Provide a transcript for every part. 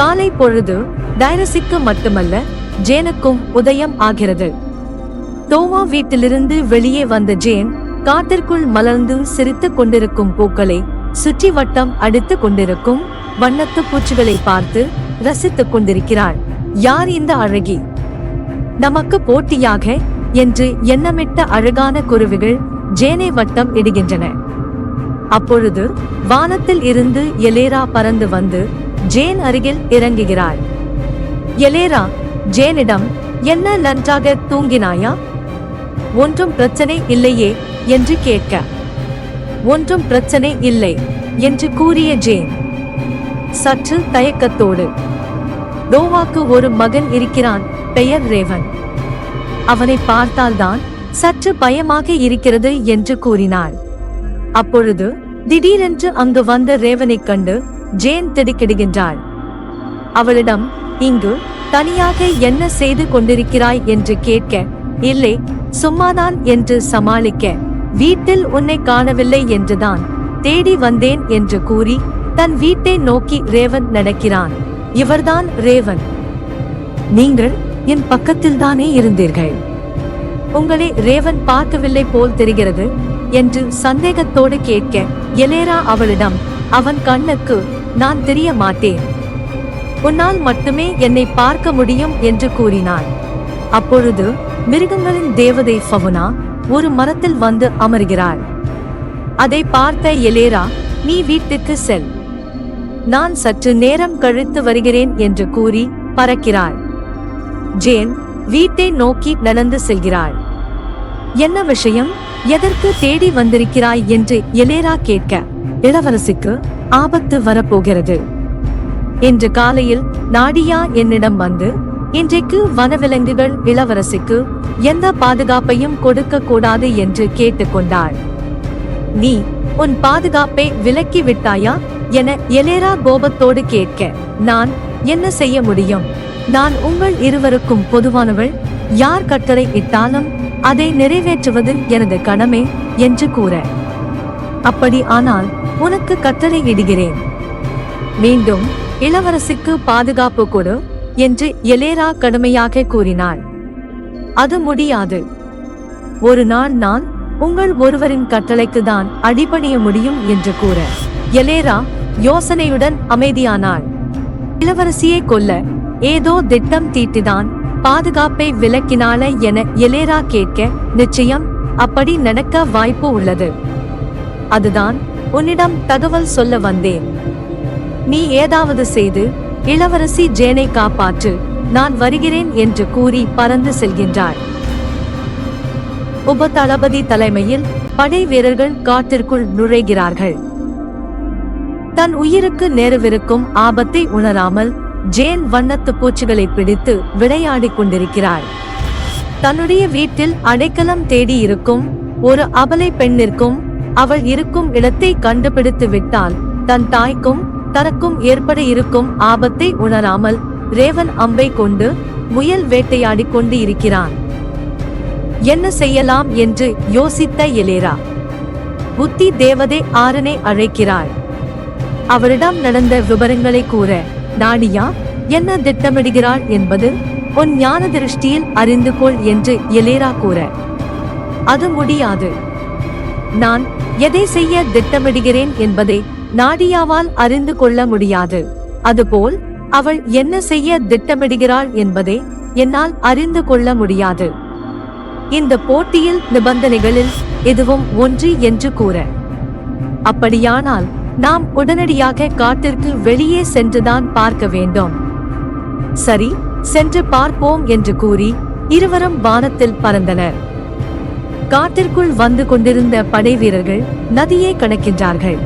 காலை பொழுது டைரஸுக்கு மட்டுமல்ல ஜேனுக்கும் உதயம் ஆகிறது. தோவா வீட்டிலிருந்து வெளியே வந்த ஜேன் காட்டிற்குள் மலர்ந்து சிரித்துக் கொண்டிருக்கும் பூக்களை சுற்றி வட்டம் அடித்துக் கொண்டிருக்கும் வண்ணத்து பூச்சிகளை பார்த்து ரசித்துக் கொண்டிருக்கிறாள். யார் இந்த அழகி? நமக்கு போட்டியாக என்று எண்ணமிட்ட அழகான குருவிகள் ஜேனை வட்டம் இடுகின்றன. அப்பொழுது வானத்தில் இருந்து எலேரா பறந்து வந்து ஜேன் அருகில் இறங்குகிறாள் எலேரா ஜேனிடம் என்ன நன்றாக தூங்கினாயா? ஒன்றும் பிரச்சனை இல்லையே என்று கேட்க. ஒன்றும் பிரச்சனை இல்லை என்று கூறிய ஜேன். சற்று தயக்கத்தோடு டோவாக்கு ஒரு மகன் இருக்கிறான் பெயர் ரேவன். அவனை பார்த்தால்தான் சற்று பயமாக இருக்கிறது என்று கூறினாள். அப்பொழுது திடீரென்று அங்கு வந்த ரேவனைக் கண்டு ஜேன் திடுக்கிடுகின்றாள். அவளிடம் இங்கு தனியாக என்ன செய்து கொண்டிருக்கிறாய்? என்று கேட்க இல்லை சும்மாதான் என்று சமாளிக்க வீட்டில் உன்னை காணவில்லை என்றுதான் தேடி வந்தேன் என்று கூறி தன் வீட்டை நோக்கி ரேவன் நடக்கிறான். இவர்தான் ரேவன். நீங்கள் என் பக்கத்தில் தானே இருந்தீர்கள். உங்களை ரேவன் பார்க்கவில்லை போல் தெரிகிறது என்று சந்தேகத்தோடு கேட்க எலேரா அவளிடம் அவன் கண்ணுக்கு நான் தெரிய மாட்டேன் உன்னால் மட்டுமே என்னை பார்க்க முடியும் என்று கூறினார் அப்பொழுது மிருகங்களின் தேவதை ஃபவுனா ஒரு மரத்தில் வந்து அமர்கிறாள். அதை பார்த்த எலேரா நீ வீட்டுக்கு செல். நான் சற்று நேரம் கழித்து வருகிறேன் என்று கூறி பறக்கிறாள். ஜேன் வீட்டை நோக்கி நடந்து செல்கிறாள். என்ன விஷயம்? எதற்கு தேடி வந்திருக்கிறாய் என்று எலேரா கேட்க இளவரசிக்கு ஆபத்து வரப்போகிறது. இன்று காலையில் நாடியா என்னிடம் வந்து இன்றைக்கு வனவிலங்குகள் இளவரசிக்கு எந்த பாதுகாப்பையும் கொடுக்க கூடாது என்று கேட்டுக்கொண்டாள். நீ உன் பாதுகாப்பை விலக்கி விட்டாயா? என எலேரா கோபத்தோடு கேட்க நான் என்ன செய்ய முடியும்? நான் உங்கள் இருவருக்கும் பொதுவானவள். யார் கட்டளை இட்டாலும் அதை நிறைவேற்றுவது எனது கடமை என்று கூற. அப்படி ஆனால் உனக்கு கட்டளை இடுகிறேன். மீண்டும் இளவரசிக்கு பாதுகாப்பு கொடு என்று எலேரா கடுமையாக கூறினாள். அது முடியாது. ஒரு நாள் நான் உங்கள் ஒருவரின் கட்டளைக்கு தான் அடிபணிய முடியும் என்று கூற. எலேரா யோசனையுடன் அமைதியானாள். இளவரசியை கொல்ல ஏதோ திட்டம் தீட்டிதான் பாதுகாப்பை விலக்கினால என எலேரா கேட்க நிச்சயம் அப்படி நடக்க வாய்ப்பு உள்ளது. அதுதான் உன்னிடம் தகவல் சொல்ல வந்தேன். நீ ஏதாவது செய்து இளவரசி ஜேனை காப்பாற்று நான் வருகிறேன் என்று கூறி பறந்து செல்கின்றார் உப தளபதி தலைமையில் படை வீரர்கள் காட்டிற்குள் நுழைகிறார்கள். தன் உயிருக்கு நேருவிருக்கும் ஆபத்தை உணராமல் ஜேன் வண்ணத்து பூச்சிகளை பிடித்து விளையாடிக் கொண்டிருக்கிறாள் தன்னுடைய வீட்டில் அடைக்கலம் தேடி இருக்கும் ஒரு அபலை பெண்ணிற்கும் அவள் இருக்கும் இடத்தை கண்டுபிடித்து விட்டால் தன் தாய்க்கும் தனக்கும் ஏற்பட இருக்கும் ஆபத்தை உணராமல் ரேவன் அம்பை கொண்டு முயல் வேட்டையாடிக் கொண்டு இருக்கிறான் என்ன செய்யலாம்? என்று யோசித்த எலேரா. புத்தி தேவதை ஆரனை அழைக்கிறாள். அவரிடம் நடந்த விவரங்களை கூற நாடியா என்ன திட்டமிடுகிறாள் என்பது உன் ஞான திருஷ்டியில் அறிந்து கொள் என்று எலேரா கூற. அது முடியாது. நான் எதை செய்ய திட்டமிடுகிறேன் என்பதை நாடியாவால் அறிந்து கொள்ள முடியாது. அதுபோல் அவள் என்ன செய்ய திட்டமிடுகிறாள் என்பதை என்னால் அறிந்து கொள்ள முடியாது. இந்த போட்டியில் நிபந்தனைகளில் எதுவும் ஒன்று என்று கூற. அப்படியானால் நாம் உடனடியாக காட்டிற்கு வெளியே சென்றுதான் பார்க்க வேண்டும். சரி சென்று பார்ப்போம் என்று கூறி இருவரும் வானத்தில் பறந்தனர். காட்டிற்குள் வந்து கொண்டிருந்த படை வீரர்கள் நதியை கணக்கின்றார்கள்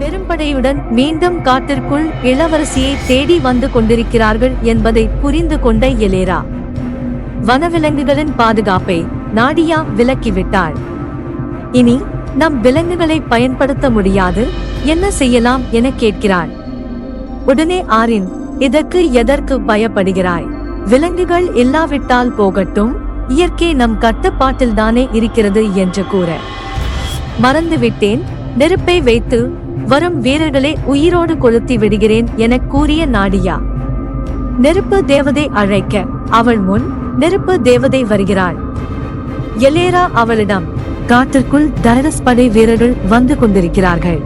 பெரும்படையுடன் மீண்டும் காட்டிற்குள் இளவரசியை தேடி வந்து கொண்டிருக்கிறார்கள் என்பதை புரிந்து கொண்ட எலேரா. வனவிலங்குகளின் பாதுகாப்பை நாடியா விலக்கிவிட்டாள். இனி நம் விலங்குகளை பயன்படுத்த முடியாது? என்ன செய்யலாம் என கேட்கிறாள். உடனே ஆரின் இதற்கு எதற்கு பயப்படுகிறாய்? விலங்குகள் இல்லாவிட்டால் போகட்டும். இயற்கை நம் கட்டுப்பாட்டில் தானே இருக்கிறது என்று கூற. மறந்துவிட்டேன். நெருப்பை வைத்து வரும் வீரர்களை உயிரோடு கொளுத்தி விடுகிறேன் என கூறிய நாடியா. நெருப்பு தேவதை அழைக்க. அவள் முன் நெருப்பு தேவதை வருகிறாள். எலேரா அவளிடம். காட்டிற்குள் டைரஸ் படை வீரர்கள் வந்து கொண்டிருக்கிறார்கள்.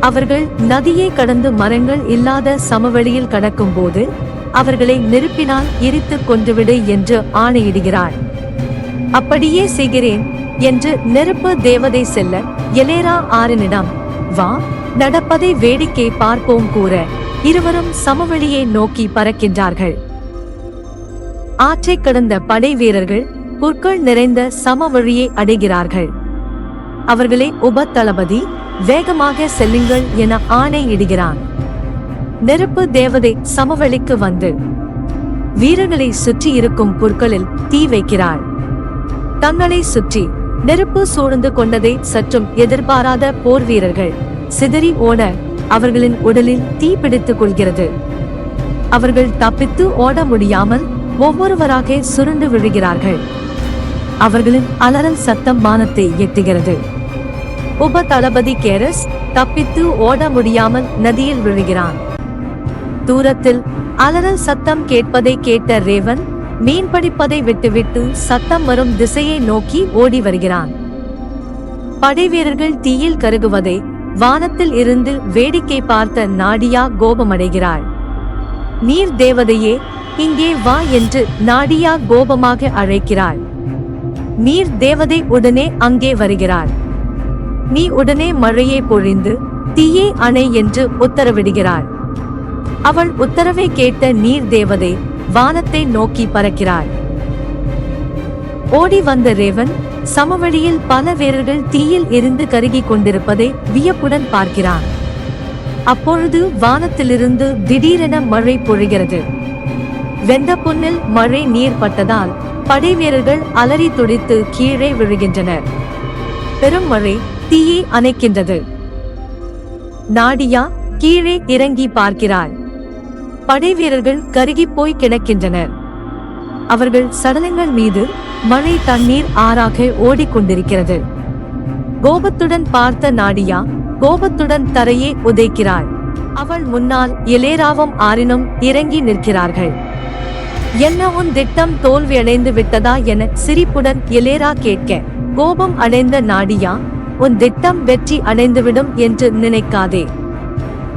அவர்கள் நதியை கடந்து மரங்கள் இல்லாத சமவெளியில் கடக்கும் போது அவர்களை நெருப்பினால் எரித்துக் கொன்றுவிடு என்று ஆணையிடுகிறார். அப்படியே செய்கிறேன் என்று நெருப்பு தேவதை செல்ல எலேரா ஆறினிடம் வா நடப்பதை வேடிக்கை பார்ப்போம் கூற இருவரும் சமவெளியை நோக்கி பறக்கின்றார்கள். ஆற்றைக் கடந்த படை வீரர்கள் புற்கள் நிறைந்த சமவெளியை அடைகிறார்கள். அவர்களே உப தளபதி வேகமாக செல்லுங்கள் என ஆணையிடுகிறான் நெருப்பு தேவதை சமவெளிக்கு வந்து வீரர்களை சுற்றி இருக்கும் புற்களில் தீ வைக்கிறாள். தங்களை சுற்றி நெருப்பு சூழ்ந்து கொண்டதை சற்றும் எதிர்பாராத போர் வீரர்கள் சிதறி ஓட அவர்களின் உடலில் தீ பிடித்துக் கொள்கிறது. அவர்கள் தப்பித்து ஓட முடியாமல் ஒவ்வொருவராக சுருண்டு விழுகிறார்கள். அவர்களின் அலறல் சத்தம் வானத்தை எட்டுகிறது. உப தளபதி கேரஸ் தப்பித்து ஓட முடியாமல் நதியில் விழுகிறான். தூரத்தில் அலறல் சத்தம் கேட்பதை கேட்ட ரேவன் மீன் பிடிப்பதை விட்டுவிட்டு சத்தம் வரும் திசையை நோக்கி ஓடி வருகிறான். படைவீரர்கள் தீயில் கருகுவதை வானத்தில் இருந்து வேடிக்கை பார்த்த நாடியா கோபமடைகிறாள். நீர் தேவதையே இங்கே வா என்று நாடியா கோபமாக அழைக்கிறாள். நீர் தேவதை உடனே அங்கே வருகிறாள் நீ உடனே மழையை பொழிந்து தீயே அணை என்று உத்தரவிடுகிறாள் அவள் உத்தரவை கேட்ட நீர் தேவதை வானத்தை நோக்கி பறக்கிறாள். ஓடி வந்த ரேவன் சமவெளியில் பல வீரர்கள் தீயில் இருந்து கருகிக் கொண்டிருப்பதை வியப்புடன் பார்க்கிறான். அப்பொழுது வானத்திலிருந்து திடீரென மழை பொழிகிறது. வெந்த புண்ணில் மழை நீர் பட்டதால் படை வீரர்கள் அலறி துடித்து கீழே விழுகின்றனர். பெரும் மழை தீயை அணைக்கின்றது. நாடியா கீழே இறங்கி பார்க்கிறாள். படை வீரர்கள் கருகிப் போய் கிடக்கின்றனர். அவர்கள் சடலங்கள் மீது மழை தண்ணீர் ஆறாக ஓடிக்கொண்டிருக்கிறது. கோபத்துடன் பார்த்த நாடியா கோபத்துடன் தரையே உதைக்கிறாள். அவள் முன்னால் இலேராவும் ஆரினும் இறங்கி நிற்கிறார்கள். என்ன உன் திட்டம் தோல்வியடைந்து விட்டதா என சிரிப்புடன் எலேரா கேட்க கோபம் அடைந்த நாடியா உன் திட்டம் வெற்றி அடைந்துவிடும் என்று நினைக்காதே.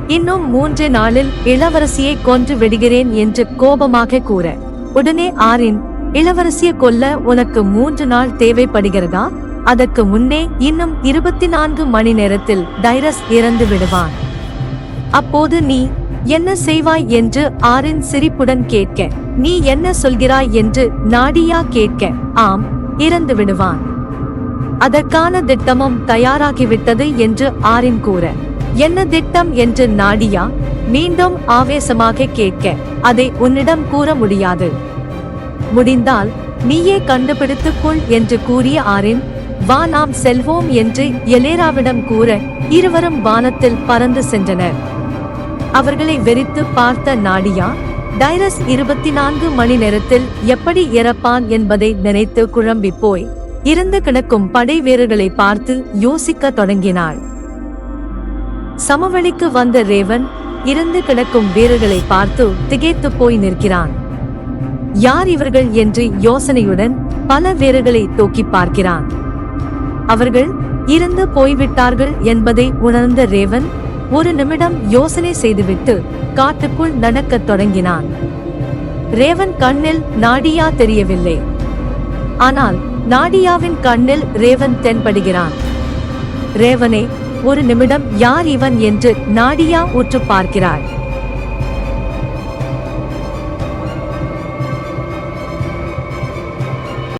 இன்னும் மூன்று நாளில் இளவரசியை கொன்று விடுகிறேன் என்று கோபமாக கூற உடனே ஆரின் இளவரசியை கொல்ல உனக்கு மூன்று நாள் தேவைப்படுகிறதா? அதற்கு முன்னே இன்னும் இருபத்தி நான்கு மணி நேரத்தில் டைரஸ் இறந்து விடுவான். அப்போது நீ என்ன செய்வாய்? என்று ஆரின் சிரிப்புடன் கேட்க நீ என்ன சொல்கிறாய் என்று நாடியா கேட்க ஆம் இறந்து விடுவான். அதற்கான திட்டமும் தயாராகிவிட்டது என்று ஆரின் கூற என்ன திட்டம்? என்று நாடியா மீண்டும் ஆவேசமாக கேட்க அதை உன்னிடம் கூற முடியாது. முடிந்தால் நீயே கண்டுபிடித்துக் கொள் என்று கூறிய ஆரின் வா நாம் செல்வோம் என்று எலேராவிடம் கூற இருவரும் வானத்தில் பறந்து சென்றனர். அவர்களை வெறித்து பார்த்த நாடியா டைரஸ் இருபத்தி நான்கு மணி நேரத்தில் எப்படி இறப்பான் என்பதை நினைத்து குழம்பி போய் இறந்து கிடக்கும் படை வீரர்களை பார்த்து யோசிக்க தொடங்கினாள். சமவெளிக்கு வந்த ரேவன் இறந்து கிடக்கும் வீரர்களை பார்த்து திகைத்து போய் நிற்கிறான். யார் இவர்கள் என்று யோசனையுடன் பல வீரர்களை தூக்கி பார்க்கிறான். அவர்கள் இறந்து போய்விட்டார்கள் என்பதை உணர்ந்த ரேவன் ஒரு நிமிடம் யோசனை செய்துவிட்டு காட்டுக்குள் நடக்கத் தொடங்கினான். ரேவன் கண்ணில் நாடியா தெரியவில்லை. ஆனால் நாடியாவின் கண்ணில் ரேவன் தென்படுகிறான். ரேவனே ஒரு நிமிடம் யார் இவன் என்று நாடியா உற்று பார்க்கிறாள்.